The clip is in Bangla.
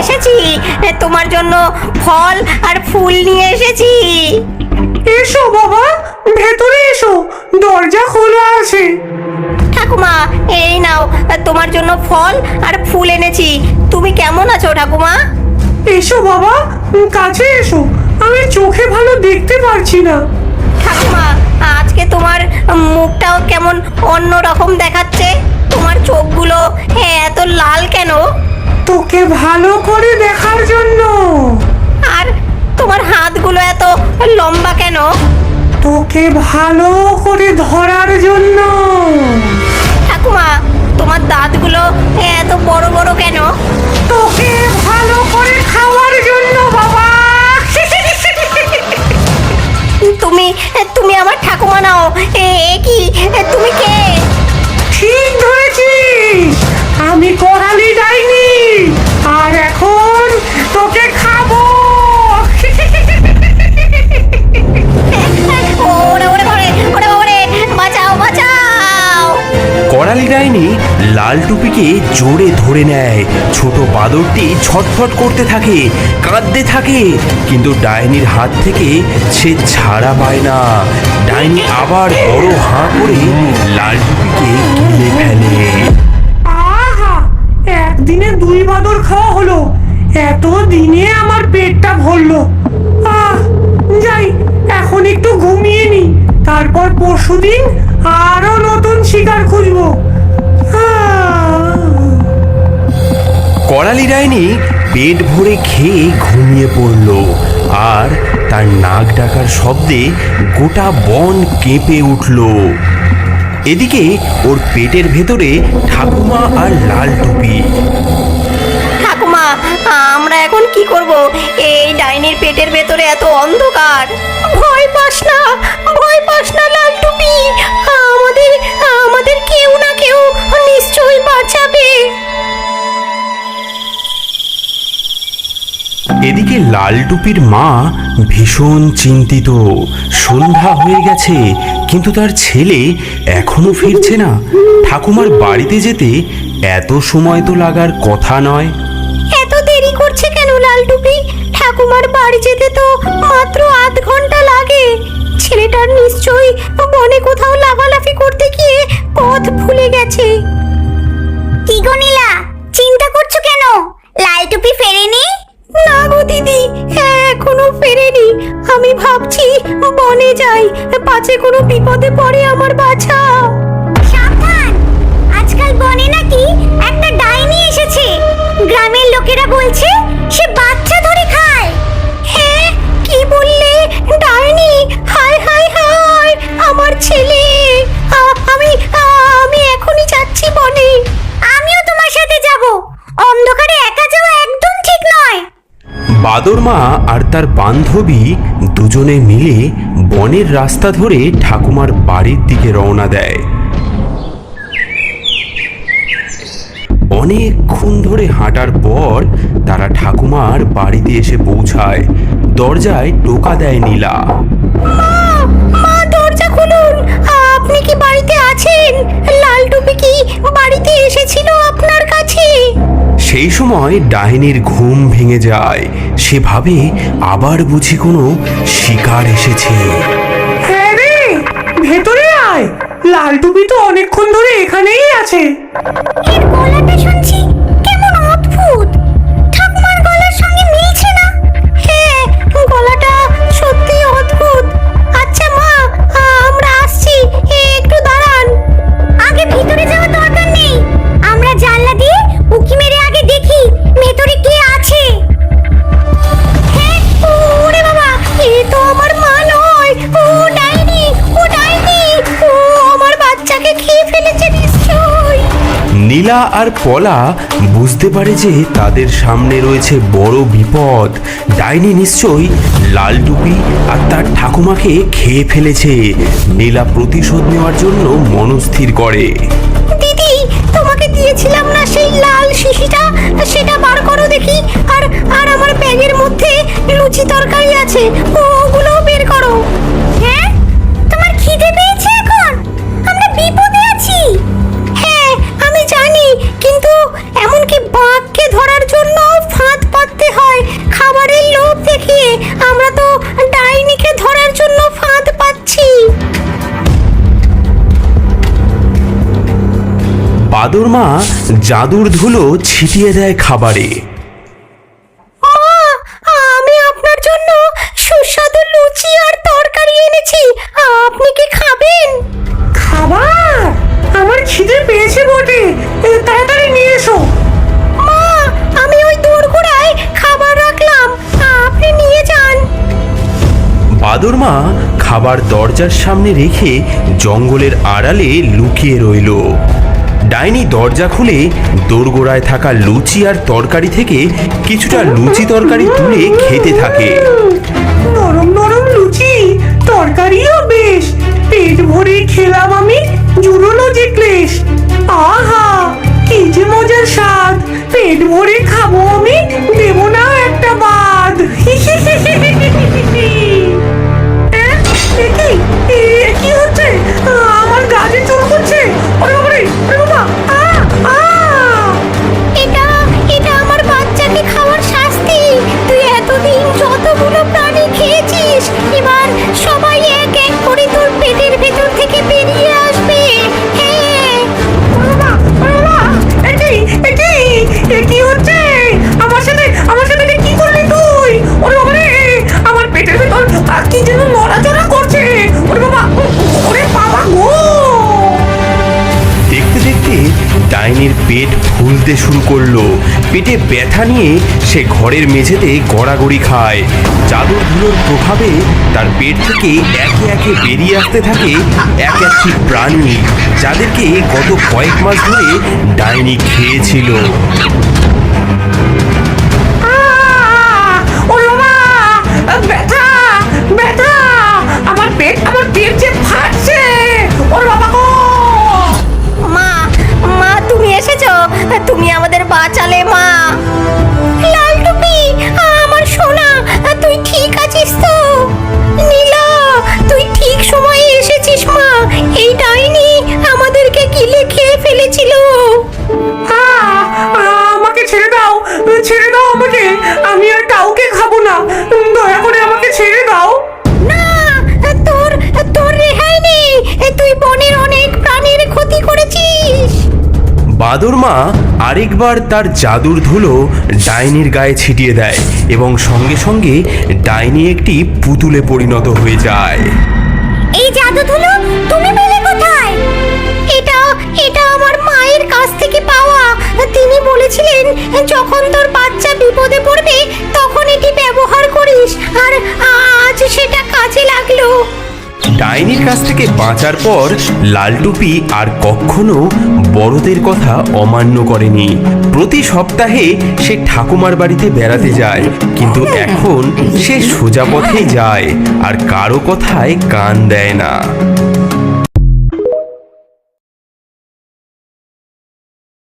এসেছি। তোমার জন্য ফল আর ফুল নিয়ে এসেছি। এসো বাবা ভেতরে এসো দরজা খোলা আছে। ঠাকুমা এই নাও তোমার জন্য ফল আর ফুল এনেছি। তুমি কেমন আছো ঠাকুমা? এসো বাবা কাছে এসো আমি চোখে ভালো দেখতে পারছি না। ঠাকুমা আজকে তোমার মুখটাও কেমন অন্য রকম দেখাচ্ছে। তোমার চোখগুলো এত লাল কেন? তোকে ভালো করে দেখার জন্য। আর তোমার হাতগুলো এত লম্বা কেন? তোকে ভালো করে ধরার জন্য। ঠাকুমা তোমার দাঁতগুলো এত বড় বড় কেন? তোকে ভালো করে খাওয়ার জন্য বাবা। তুমি তুমি আমার ঠাকুমা নাও। এ কি? তুমি কে? লাল টুপিকে জোরে ধরে নেয়। ছোট বাদরটি ছটফট করতে থাকে, কাঁদতে থাকে, কিন্তু ডাইনির হাত থেকে সে ছাড়া পায় না। ডাইনি আবার বড় হাঁ করে লাল টুপিকে গিলে ফেলে। একদিনে দুই বাদর খাওয়া হলো। এত দিনে আমার পেটটা ভরলো। আহ! যাই, এখন একটু ঘুমিয়ে নি। তারপর পরশুদিন আরও নতুন শিকার খুঁজবো। করালি ডাইনি পেট ভরে খেয়ে ঘুমিয়ে পড়ল আর তার নাক ডাকার শব্দে গোটা বন কেঁপে উঠল। এদিকে ওর পেটের ভেতরে ঠাকুমা আর লাল টুপি। আমরা এখন কি করব? এই ডাইনির পেটের ভেতরে এত অন্ধকার। ভয় পাস না এদিকে লাল টুপির মা ভীষণ চিন্তিত। সন্ধ্যা হয়ে গেছে কিন্তু তার ছেলে এখনও ফিরছে না। ঠাকুমার বাড়িতে যেতে এত সময় তো লাগার কথা নয়। এত দেরি করছে কেন লাল টুপি ঠাকুমার বাড়ি যেতে তো মাত্র আধ ঘণ্টা লাগে। ছেলেটার নিশ্চয়ই বনে কোথাও লাফালাফি করতে গিয়ে পথ ভুলে গেছে। কি গো নীলা? বনে পাঁচে কোনো বিপদে পড়ে আমার বাছা। বাদর মা আর তার বান্ধবী দুজনে মিলে বনের রাস্তা ধরে ঠাকুমার বাড়ির দিকে রওনা দেয়। অনেকক্ষণ ধরে হাঁটার পর তারা ঠাকুমার বাড়িতে এসে পৌঁছায়। দরজায় টোকা দেয় নীলা। আপনি কি বাড়িতে আছেন? লাল টুপি কি বাড়িতে এসেছিল? সেই সময় ডাইনির ঘুম ভেঙে যায়। সে ভাবে আবার বুঝি কোনো শিকার এসেছে। হ্যাঁ রে ভেতরে আয়। লাল টুপি তো অনেকক্ষণ ধরে এখানেই আছে। এর গলাটা আর পলা বুঝতে পারে যে তাদের সামনে রয়েছে বড় বিপদ। ডাইনি নিশ্চয়ই লাল টুপি আর তার ঠাকুমাকে খেয়ে ফেলেছে। নীলা প্রতিশোধ নেওয়ার জন্য মনস্থির করে। দিদি, তোমাকে দিয়েছিলাম না সেই লাল শিশিটা, সেটা বার করো দেখি। আর আর আমার ব্যাগের মধ্যে লুচি তরকারি আছে। ওগুলোও মা জাদুর ধুলো ছিটিয়ে দেয় খাবারে। আমি আপনার জন্য সুস্বাদু লুচি আর তরকারি এনেছি। আপনি কি খাবেন? খাবার? আমার খিদে পেয়েছে বটে। তাড়াতাড়ি নিয়ে এসো। মা আমি ওই দোরগোড়ায় খাবার রাখলাম। আপনি নিয়ে যান। বাদর মা খাবার দরজার সামনে রেখে জঙ্গলের আড়ালে লুকিয়ে রইল। ডাইনি দরজা খুলে দোরগোড়ায় থাকা লুচি আর তরকারি থেকে কিছুটা লুচি তরকারি তুলে খেতে থাকে। পেট ফুলতে শুরু করল। পেটে ব্যথা নিয়ে সে ঘরের মেঝেতে গড়াগড়ি খায়। জাদুর ধুলোর প্রভাবে তার পেট থেকে একে একে বেরিয়ে আসতে থাকে এক একটি প্রাণী, যাদেরকে গত কয়েক মাস ধরে ডাইনি খেয়েছিল। আমার পেট আমার পেট বাদর মা আরেকবার তার জাদুর ধুলো ডাইনির গায়ে ছিটিয়ে দেয় এবং সঙ্গে সঙ্গে ডাইনি একটি পুতুলে পরিণত হয়ে যায়। এই জাদু ধুলো তুমি পেলে কোথায়? এটা এটা আমার মায়ের কাছ থেকে পাওয়া। তিনি বলেছিলেন, যখন তোর বাচ্চা বিপদে পড়বে, তখন এটি ব্যবহার করিস। আর আজ সেটা কাজে লাগল। ডাইনির কাছ থেকে বাঁচার পর লালটুপি আর কখনো বড়দের কথা অমান্য করেনি। প্রতি সপ্তাহে সে ঠাকুমার বাড়িতে বেড়াতে যায় কিন্তু এখন সে সোজা পথেই যায় আর কারও কথায় কান দেয় না।